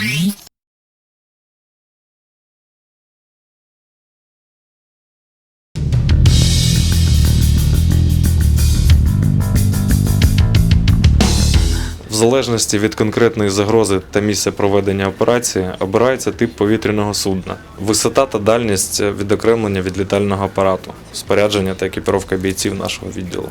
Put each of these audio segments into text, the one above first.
В залежності від конкретної загрози та місця проведення операції обирається тип повітряного судна, висота та дальність відокремлення від літального апарату, спорядження та екіпіровка бійців нашого відділу.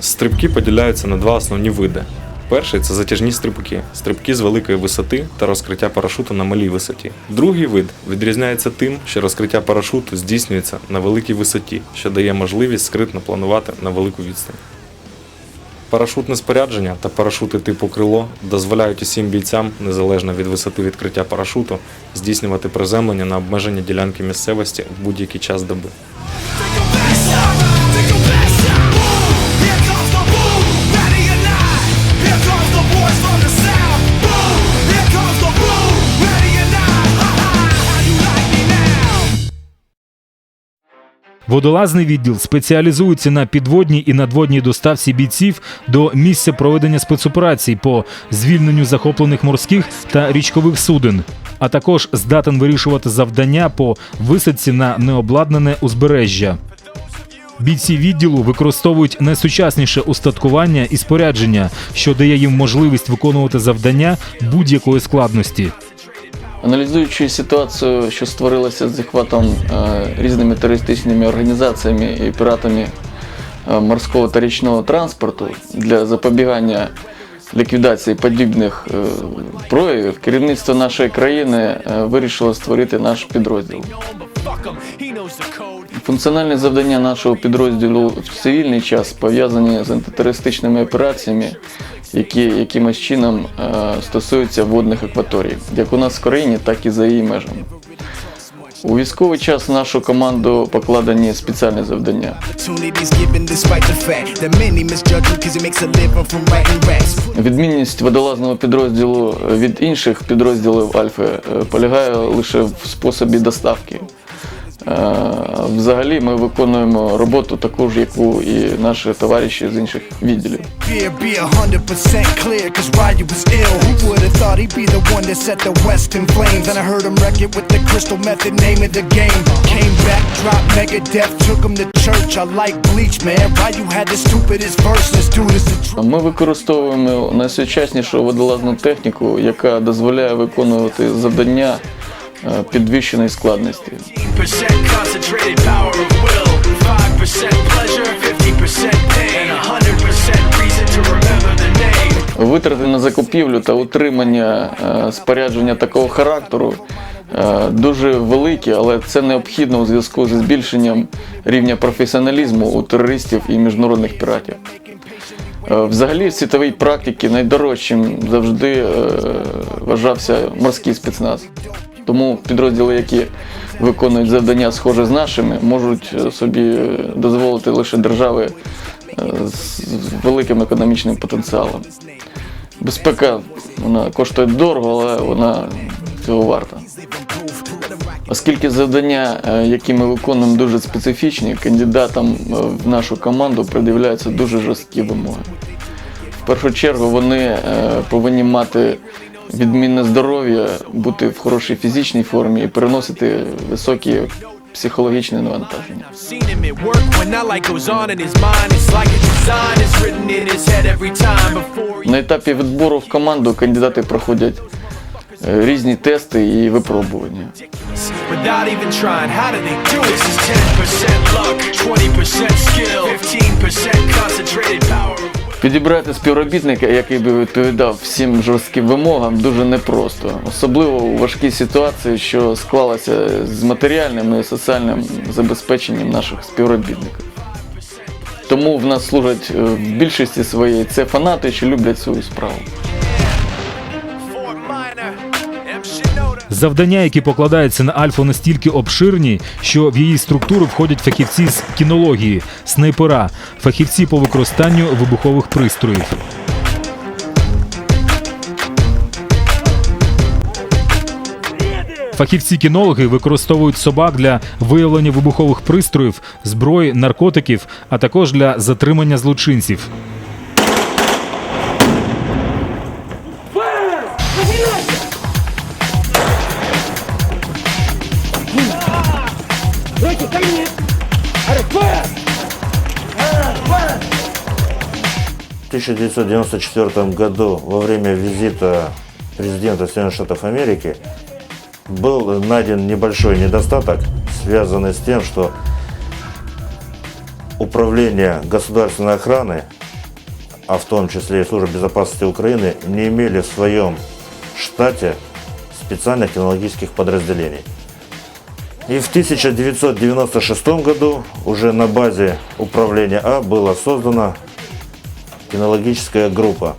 Стрибки поділяються на два основні види. Перший це затяжні стрибки, стрибки з великої висоти та розкриття парашуту на малій висоті. Другий вид відрізняється тим, що розкриття парашуту здійснюється на великій висоті, що дає можливість скритно планувати на велику відстань. Парашутне спорядження та парашути типу крило дозволяють усім бійцям, незалежно від висоти відкриття парашуту, здійснювати приземлення на обмежені ділянки місцевості в будь-який час доби. Водолазний відділ спеціалізується на підводній і надводній доставці бійців до місця проведення спецоперацій по звільненню захоплених морських та річкових суден, а також здатен вирішувати завдання по висадці на необладнане узбережжя. Бійці відділу використовують найсучасніше устаткування і спорядження, що дає їм можливість виконувати завдання будь-якої складності. Аналізуючи ситуацію, що створилася з захватом е, різними терористичними організаціями і піратами е, морського та річного транспорту для запобігання ліквідації подібних е, проявів, керівництво нашої країни вирішило створити наш підрозділ. Функціональні завдання нашого підрозділу в цивільний час пов'язані з антитерористичними операціями, які якимось чином е, стосуються водних акваторій, як у нас в країні, так і за її межами. У військовий час нашу команду покладені спеціальні завдання. Відмінність водолазного підрозділу від інших підрозділів Альфи е, полягає лише в способі доставки. Е, Взагалі ми виконуємо роботу таку ж, яку і наші товариші з інших відділів. Ми використовуємо найсучаснішу водолазну техніку, яка дозволяє виконувати завдання е, підвищеної складності. 15% concentrated power of will, 5% pleasure, 50% pain, and 100% reason to remember the name. Витрати на закупівлю та утримання е, спорядження такого характеру е, дуже великі, але це необхідно у зв'язку зі збільшенням рівня професіоналізму у терористів і міжнародних піратів. Е, Взагалі, в світовій практиці найдорожчим завжди е, вважався морський спецназ. Тому підрозділи, які виконують завдання схоже з нашими, можуть е, собі е, дозволити лише держави е, з великим економічним потенціалом. Безпека вона коштує дорого, але вона цього варта. Оскільки завдання, які ми виконуємо, дуже специфічні, кандидатам в нашу команду придивляються дуже жорсткі вимоги. В першу чергу вони повинні мати відмінне здоров'я, бути в хорошій фізичній формі і переносити високі психологічні навантаження. На етапі відбору в команду кандидати проходять е, різні тести і випробування. Without even trying. How do they do it? This is 10% luck, 20% skill, 15% concentrated power. Підібрати співробітника, який би відповідав всім жорстким вимогам, дуже непросто, особливо у важкій ситуації, що склалася з матеріальним і соціальним забезпеченням наших співробітників. Тому в нас служать е, в більшості своєї це фанати, що люблять свою справу. Завдання, які покладаються на Альфу, настільки обширні, що в її структуру входять фахівці з кінології, снайпера, фахівці по використанню вибухових пристроїв. Фахівці-кінологи використовують собак для виявлення вибухових пристроїв, зброї, наркотиків, а також для затримання злочинців. 1994 году во время визита президента Соединенных Штатов Америки был найден небольшой недостаток, связанный с тем, что управление государственной охраны, а в том числе и Служба безопасности Украины, не имели в своем штате специальных технологических подразделений. И в 1996 году уже на базе управления А была создана кинологическая группа.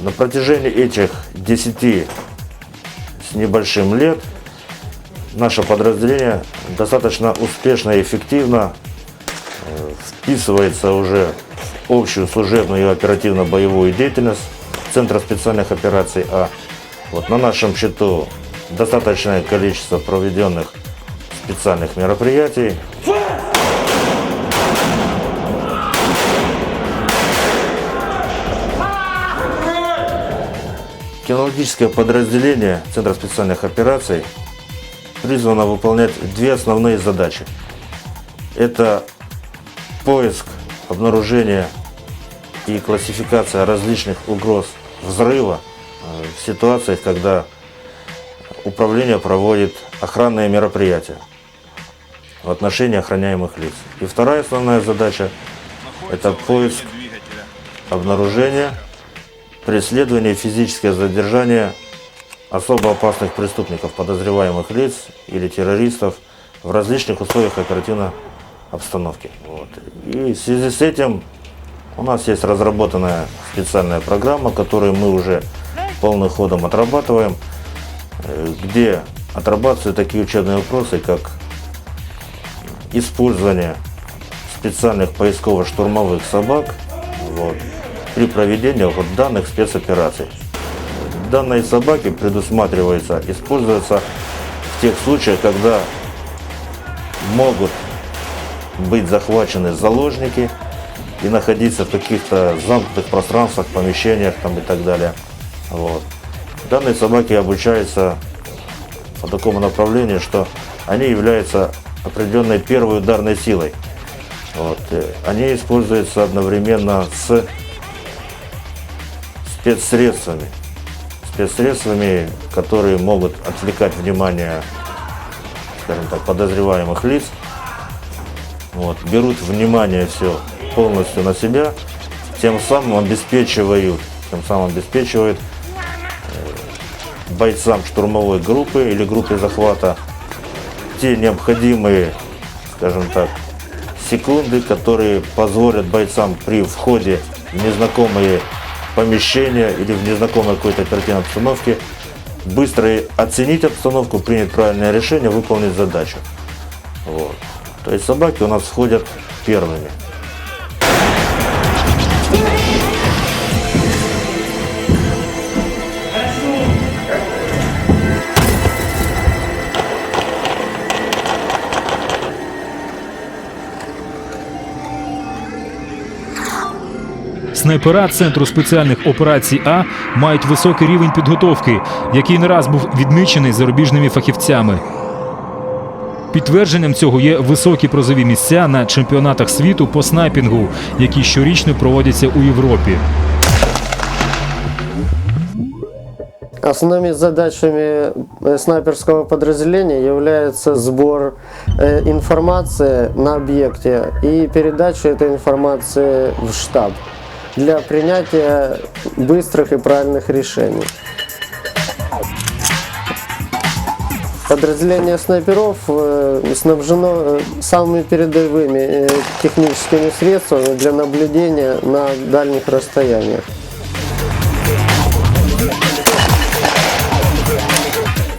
На протяжении этих 10 с небольшим лет наше подразделение достаточно успешно и эффективно э, вписывается уже в общую служебную и оперативно-боевую деятельность Центра специальных операций А. Вот на нашем счету достаточное количество проведенных специальных мероприятий. Кинологическое подразделение Центра специальных операций призвано выполнять две основные задачи. Это поиск, обнаружение и классификация различных угроз взрыва э, в ситуациях, когда управление проводит охранные мероприятия в отношении охраняемых лиц. И вторая основная задача – это поиск, обнаружение, преследование физическое задержание особо опасных преступников, подозреваемых лиц или террористов в различных условиях оперативной обстановки. Вот. И в связи с этим у нас есть разработанная специальная программа, которую мы уже полным ходом отрабатываем, э, где отрабатываются такие учебные вопросы, как использование специальных поисково-штурмовых собак вот, при проведении вот данных спецопераций. Данные собаки предусматривается использоваться в тех случаях, когда могут быть захвачены заложники и находиться в каких-то замкнутых пространствах, помещениях там, и так далее. Вот. Данные собаки обучаются по такому направлению, что они являются определенной первой ударной силой. Вот. э, Они используются одновременно с спецсредствами. Спецсредствами, которые могут отвлекать внимание, скажем так, подозреваемых лиц. Вот. Берут внимание все полностью на себя, тем самым обеспечивают, тем самым обеспечивают э, бойцам штурмовой группы или группы захвата те необходимые, скажем так, секунды, которые позволят бойцам при входе в незнакомые помещения или в незнакомой какой-то оперативной обстановке быстро оценить обстановку, принять правильное решение, выполнить задачу. Вот. То есть собаки у нас входят первыми. Снайпера центру спеціальних операцій А мають високий рівень підготовки, який не раз був відмічений зарубіжними фахівцями. Підтвердженням цього є високі призові місця на чемпіонатах світу по снайпінгу, які щорічно проводяться у Європі. Основными задачами э, снайперского подразделения является сбор э, информации на объекте и передача этой информации в штаб Для принятия быстрых и правильных решений. Подразделение снайперов э, снабжено э, самыми передовыми э, техническими средствами для наблюдения на дальних расстояниях.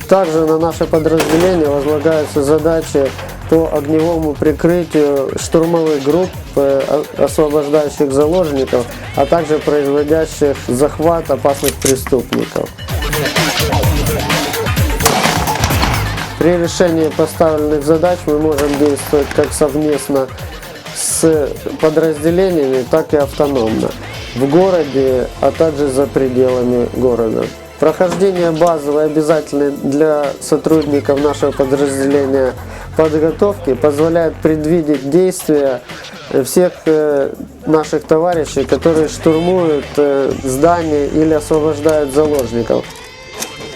Также на наше подразделение возлагаются задачи по огневому прикрытию штурмовых групп, э, освобождающих заложников, а также производящих захват опасных преступников. При решении поставленных задач мы можем действовать как совместно с подразделениями, так и автономно в городе, а также за пределами города. Прохождение базовой обязательной для сотрудников нашего подразделения подготовки позволяет предвидеть действия э, всех э, наших товарищей, которые штурмуют э, здания или освобождают заложников.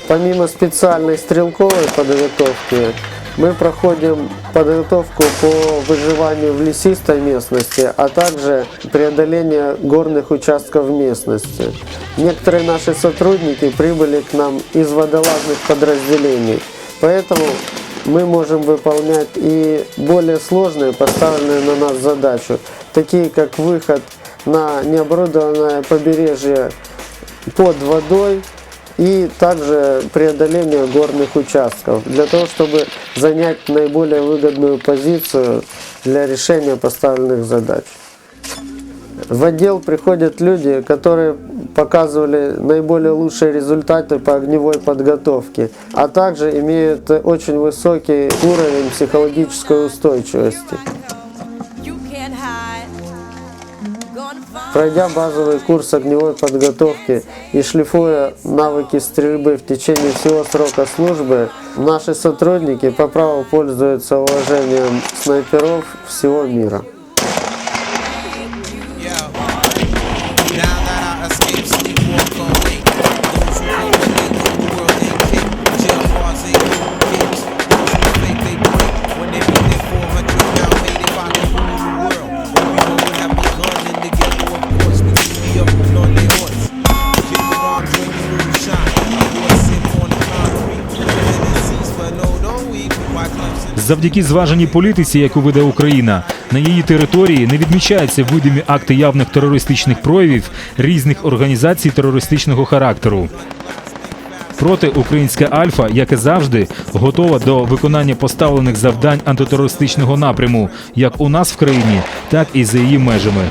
Помимо специальной стрелковой подготовки, мы проходим подготовку по выживанию в лесистой местности, а также преодоление горных участков местности. Некоторые наши сотрудники прибыли к нам из водолазных подразделений, поэтому мы можем выполнять и более сложные поставленные на нас задачи, такие как выход на необорудованное побережье под водой и также преодоление горных участков для того, чтобы занять наиболее выгодную позицию для решения поставленных задач. В отдел приходят люди, которые показывали наиболее лучшие результаты по огневой подготовке, а также имеют очень высокий уровень психологической устойчивости. Пройдя базовый курс огневой подготовки и шлифуя навыки стрельбы в течение всего срока службы, наши сотрудники по праву пользуются уважением снайперов всего мира. Завдяки зваженій політиці, яку веде Україна, на її території не відмічаються видимі акти явних терористичних проявів різних організацій терористичного характеру. Проте українська Альфа, як і завжди, готова до виконання поставлених завдань антитерористичного напряму, як у нас в країні, так і за її межами.